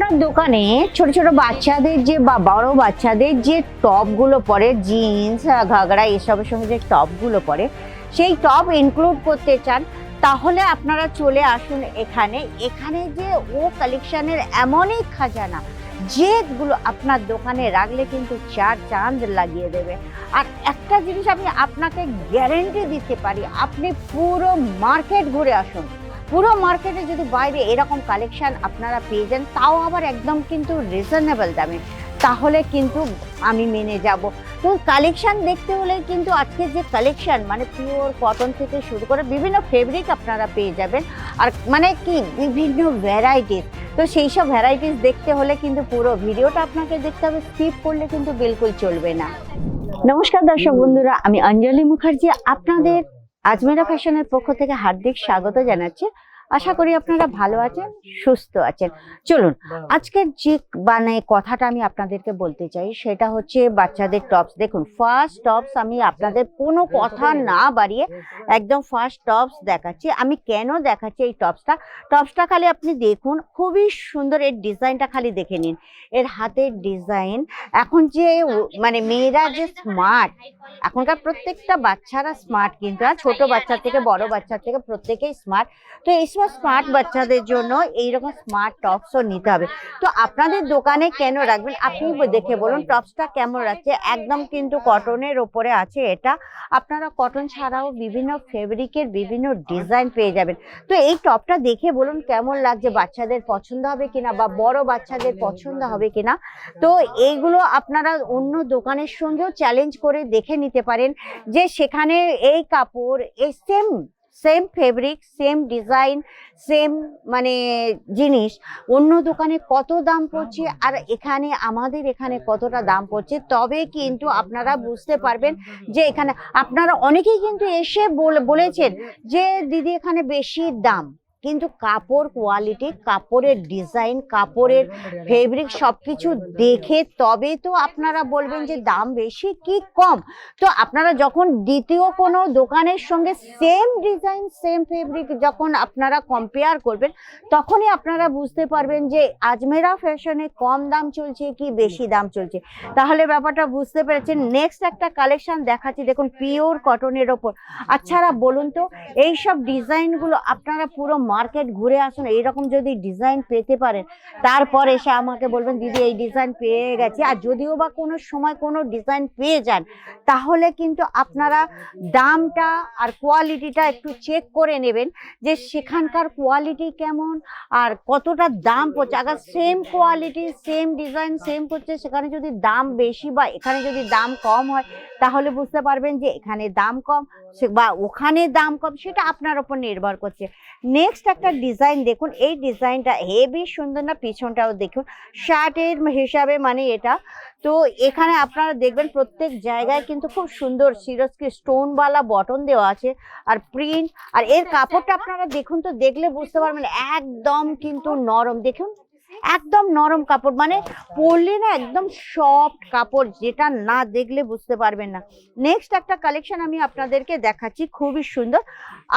আপনার দোকানে ছোট ছোট বাচ্চাদের যে বা বড় বাচ্চাদের যে টপগুলো পরে, জিন্স ঘাগড়া এসবের সঙ্গে যে টপগুলো পরে, সেই টপ ইনক্লুড করতে চান, তাহলে আপনারা চলে আসুন এখানে। এখানে যে ও কালেকশনের এমনই খাজানা, যেগুলো আপনার দোকানে রাখলে কিন্তু চার চাঁদ লাগিয়ে দেবে। আর একটা জিনিস আমি আপনাকে গ্যারেন্টি দিতে পারি, আপনি পুরো মার্কেট ঘুরে আসুন। পুরো মার্কেটে যদি বাইরে এরকম কালেকশন আপনারা পেয়ে যান, তাও আবার একদম কিন্তু রিজনেবল দামে। তাহলে কিন্তু আমি মেনে যাব। তো কালেকশান দেখতে হলে কিন্তু আজকে যে কালেকশান মানে পিওর কটন থেকে শুরু করে বিভিন্ন ফেব্রিক আপনারা পেয়ে যাবেন। আর মানে কি, বিভিন্ন ভ্যারাইটিস তো সেই সব ভ্যারাইটিস দেখতে হলে কিন্তু পুরো ভিডিওটা আপনাকে দেখতে হবে স্কিপ করলে কিন্তু বিলকুল চলবে না। নমস্কার দর্শক বন্ধুরা, আমি অঞ্জলি মুখার্জি। আপনাদের আজমেরা ফ্যাশনের পক্ষ থেকে হার্দিক স্বাগত জানাচ্ছি। আশা করি আপনারা ভালো আছেন, সুস্থ আছেন। চলুন, আজকের যে মানে কথাটা আমি আপনাদেরকে বলতে চাই, সেটা হচ্ছে বাচ্চাদের টপস দেখুন ফার্স্ট টপস আমি আপনাদের কোনো কথা না বাড়িয়ে একদম ফার্স্ট টপস দেখাচ্ছি। আমি কেন দেখাচ্ছি এই টপসটা টপসটা খালি আপনি দেখুন, খুবই সুন্দর এর ডিজাইনটা খালি দেখে নিন। এর হাতের ডিজাইন এখন যে মানে মেয়েরা যে স্মার্ট এখনকার প্রত্যেকটা বাচ্চারা স্মার্ট কিন্তু ছোট বাচ্চা থেকে বড় বাচ্চা থেকে প্রত্যেকেই স্মার্ট তো এই সময় স্মার্ট বাচ্চাদের জন্য এইরকম স্মার্ট টপসও নিতে হবে। তো আপনাদের দোকানে কেন রাখবেন? আপনি দেখে বলুন টপসটা কেমন রাখছে? একদম কিন্তু কটনের ওপরে আছে এটা। আপনারা কটন ছাড়াও বিভিন্ন ফেব্রিকের বিভিন্ন ডিজাইন পেয়ে যাবেন। তো এই টপটা দেখে বলুন কেমন লাগছে? বাচ্চাদের পছন্দ হবে কিনা বা বড় বাচ্চাদের পছন্দ হবে কিনা? তো এইগুলো আপনারা অন্য দোকানের সঙ্গেও চ্যালেঞ্জ করে দেখে নিতে পারেন যে সেখানে এই কাপড়, এই same same fabric same design same মানে জিনিস। অন্য দোকানে কত দাম পড়ছে আর এখানে, আমাদের এখানে কতটা দাম পড়ছে, তবে কিন্তু আপনারা বুঝতে পারবেন যে এখানে, আপনারা অনেকেই কিন্তু এসে বল- বলেছেন যে, দিদি, এখানে বেশি দাম। কিন্তু কাপড় কোয়ালিটি কাপড়ের ডিজাইন কাপড়ের ফেব্রিক সব কিছু দেখে তবে তো আপনারা বলবেন যে দাম বেশি কি কম? তো আপনারা যখন দ্বিতীয় কোনো দোকানের সঙ্গে সেম ডিজাইন সেম ফেব্রিক যখন আপনারা কম্পেয়ার করবেন, তখনই আপনারা বুঝতে পারবেন যে আজমেরা ফ্যাশনে কম দাম চলছে কি বেশি দাম চলছে। তাহলে ব্যাপারটা বুঝতে পেরেছেন। নেক্সট একটা কালেকশন দেখাচ্ছি, দেখুন পিওর কটনের ওপর। আচ্ছারা বলুন তো এই সব ডিজাইনগুলো আপনারা পুরো মার্কেট ঘুরে আসুন, এইরকম যদি ডিজাইন পেতে পারেন, তারপর এসে আমাকে বলবেন, দিদি, এই ডিজাইন পেয়ে গেছি। আর যদিও বা কোনো সময় কোনো ডিজাইন পেয়ে যান, তাহলে কিন্তু আপনারা দামটা আর কোয়ালিটিটা একটু চেক করে নেবেন যে সেখানকার কোয়ালিটি কেমন আর কতটা দাম পড়ছে। আগে same quality same design same করছে সেখানে যদি দাম বেশি বা এখানে যদি দাম কম হয়, তাহলে বুঝতে পারবেন যে এখানে দাম কম সে- বা ওখানে দাম কম সেটা আপনার উপর নির্ভর করছে। নেক্সট একটা ডিজাইন দেখুন এই ডিজাইনটা হেভি সুন্দর না পিছনটাও দেখুন। শার্টের হিসাবে মানে এটা। তো এখানে আপনারা দেখবেন প্রত্যেক জায়গায় কিন্তু খুব সুন্দর সিরস্কি স্টোনওয়ালা বটন দেওয়া আছে আর প্রিন্ট আর এর কাপড়টা আপনারা দেখুন তো দেখলে বুঝতে পারবেন একদম কিন্তু নরম। দেখুন একদম নরম কাপড় মানে পরলে না একদম সফট কাপড় যেটা না দেখলে বুঝতে পারবেন না। নেক্সট একটা কালেকশন আমি আপনাদেরকে দেখাচ্ছি, খুবই সুন্দর।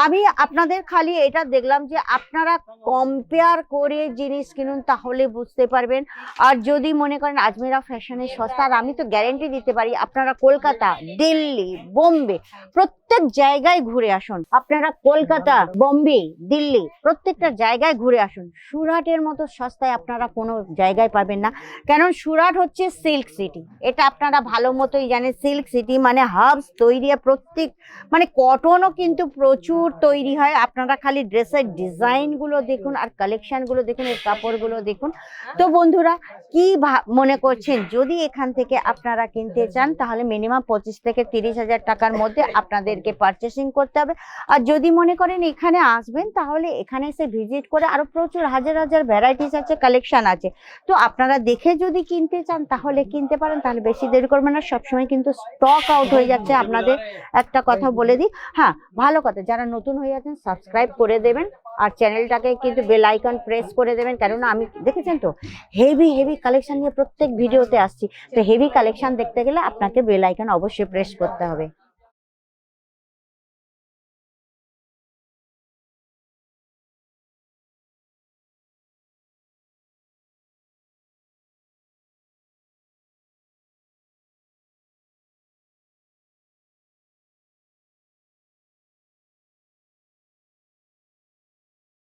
আমি আপনাদের খালি এটা দেখলাম যে আপনারা কম্পেয়ার করে জিনিস কিনুন তাহলে বুঝতে পারবেন। আর যদি মনে করেন আজমেরা ফ্যাশনের সস্তা, আর আমি তো গ্যারেন্টি দিতে পারি, আপনারা কলকাতা, দিল্লি, বোম্বে, প্রত্যেক জায়গায় ঘুরে আসুন। আপনারা কলকাতা, বোম্বে, দিল্লি, প্রত্যেকটা জায়গায় ঘুরে আসুন। সুরাটের মতো সস্তায় আপনারা কোনো জায়গায় পাবেন না। কেন সুরাট হচ্ছে সিল্ক সিটি। এটা আপনারা ভালো মতোই জানেন। সিল্ক সিটি মানে হাবস তৈরি প্রত্যেক মানে কটনও কিন্তু প্রচুর তৈরি হয়। আপনারা খালি ড্রেসের ডিজাইনগুলো দেখুন আর কালেকশনগুলো দেখুন, এর কাপড়গুলো দেখুন। তো বন্ধুরা, কি মনে করছেন? যদি এখান থেকে আপনারা কিনতে চান, তাহলে মিনিমাম পঁচিশ থেকে তিরিশ হাজার টাকার মধ্যে আপনাদেরকে পারচেসিং করতে হবে। আর যদি মনে করেন এখানে আসবেন, তাহলে এখানে এসে ভিজিট করে আরও প্রচুর হাজার হাজার ভ্যারাইটিস আছে কালেকশন আছে। তো আপনারা দেখে যদি কিনতে চান, তাহলে কিনতে পারেন। তাহলে বেশি দেরি করবেন না। সবসময় কিন্তু স্টক আউট হয়ে যাচ্ছে। আপনাদের একটা কথা বলে দিই। হ্যাঁ ভালো কথা। যারা নতুন হয়ে আছেন সাবস্ক্রাইব করে দেবেন। আর চ্যানেলটাকে কিন্তু বেল আইকন প্রেস করে দেবেন। কেননা আমি, দেখেছেন তো? হেভি হেভি কালেকশন নিয়ে প্রত্যেক ভিডিওতে আসছি। তো হেভি কালেকশন দেখতে গেলে আপনাকে বেল আইকন অবশ্যই প্রেস করতে হবে।